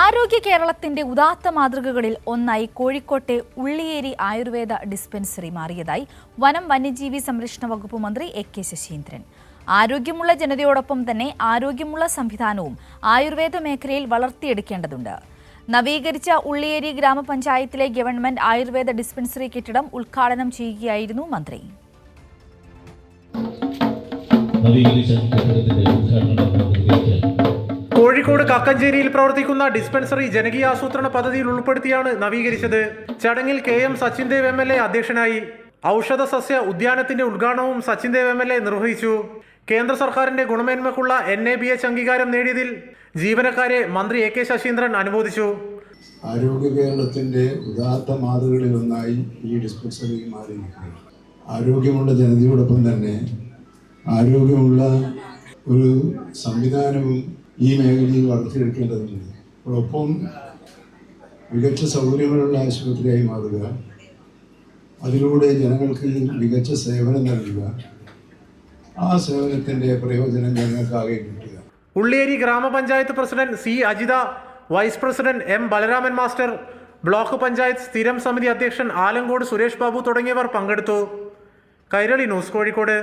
ആരോഗ്യ കേരളത്തിന്റെ ഉദാത്ത മാതൃകകളിൽ ഒന്നായി കോഴിക്കോട്ടെ ഉള്ളിയേരി ആയുർവേദ ഡിസ്പെൻസറി മാറിയതായി വനം വന്യജീവി സംരക്ഷണ വകുപ്പ് മന്ത്രി എ കെ ശശീന്ദ്രൻ. ആരോഗ്യമുള്ള ജനതയോടൊപ്പം തന്നെ ആരോഗ്യമുള്ള സംവിധാനവും ആയുർവേദ മേഖലയിൽ വളർത്തിയെടുക്കേണ്ടതുണ്ട്. നവീകരിച്ച ഉള്ളിയേരി ഗ്രാമപഞ്ചായത്തിലെ ഗവൺമെന്റ് ആയുർവേദ ഡിസ്പെൻസറി കെട്ടിടം ഉദ്ഘാടനം ചെയ്യുകയായിരുന്നു മന്ത്രി. കക്കഞ്ചേരിയിൽ പ്രവർത്തിക്കുന്ന ഡിസ്പെൻസറി ജനകീയ ആസൂത്രണ പദ്ധതിയിൽ ഉൾപ്പെടുത്തിയാണ് നവീകരിച്ചത്. ചടങ്ങിൽ K M Sachin Dev M L A അധ്യക്ഷനായി. ഔഷധ സസ്യ ഉദ്യാനത്തിന്റെ ഉദ്ഘാടനവും Sachin Dev M L A നിർവഹിച്ചു. കേന്ദ്ര സർക്കാരിന്റെ ഗുണമേന്മക്കുള്ള എൻ എ ബി എച്ച് അംഗീകാരം നേടിയതിൽ ജീവനക്കാരെ മന്ത്രി എ കെ ശശീന്ദ്രൻ അനുമോദിച്ചു. ആരോഗ്യ കേരളത്തിന്റെ ഉദാത്ത മാതൃകളിൽ ഒന്നായി ഈ ഡിസ്പെൻസറി മാറിയിരിക്കുകയാണ് ആരോഗ്യമുള്ള ജനതയോടൊപ്പം തന്നെ ആരോഗ്യമുള്ള ഒരു സംവിധാനവും ഈ മേഖലയിൽ വളർത്തിയെടുക്കേണ്ടതുണ്ട് അതോടൊപ്പം മികച്ച സൗകര്യങ്ങളുള്ള ആശുപത്രിയായി മാറുക. അതിലൂടെ ജനങ്ങൾക്ക് മികച്ച സേവനം നൽകുക. ആ സേവനത്തിന്റെ പ്രയോജനം ജനങ്ങൾക്കാകെ കിട്ടുക. ഉള്ളിയേരി ഗ്രാമപഞ്ചായത്ത് president C Ajitha vice president M Balaraman master block panchayat സ്ഥിരം സമിതി അധ്യക്ഷൻ ആലങ്കോട് സുരേഷ് ബാബു തുടങ്ങിയവർ പങ്കെടുത്തു. കൈരളി ന്യൂസ് കോഴിക്കോട്.